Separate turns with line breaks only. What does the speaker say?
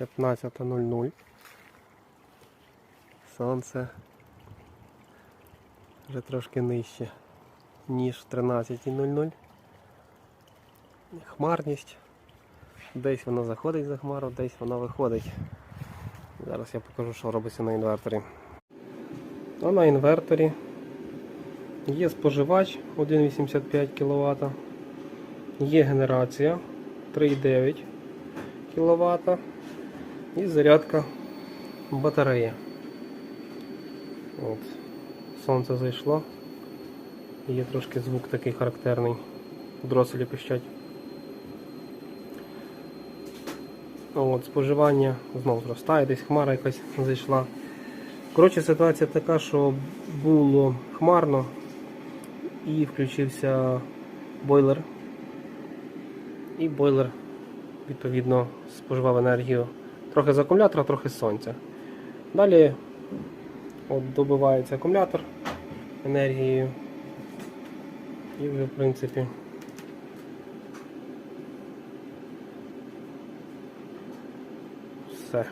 15.00. Сонце вже трошки нижче, ніж 13.00. Хмарність. Десь воно заходить за хмару, десь воно виходить. Зараз я покажу, що робиться на інверторі. А на інверторі є споживач 1,85 кВт, є генерація 3,9 кВт і зарядка батареї. От. Сонце зайшло. Є трошки звук такий характерний. Дроселі пищать. От, споживання знову зростає, десь хмара якась зайшла. Коротше, ситуація така, що було хмарно і включився бойлер. І бойлер відповідно споживав енергію трохи з акумулятора, трохи з сонця. Далі от, добивається акумулятор енергією. І вже в принципі все.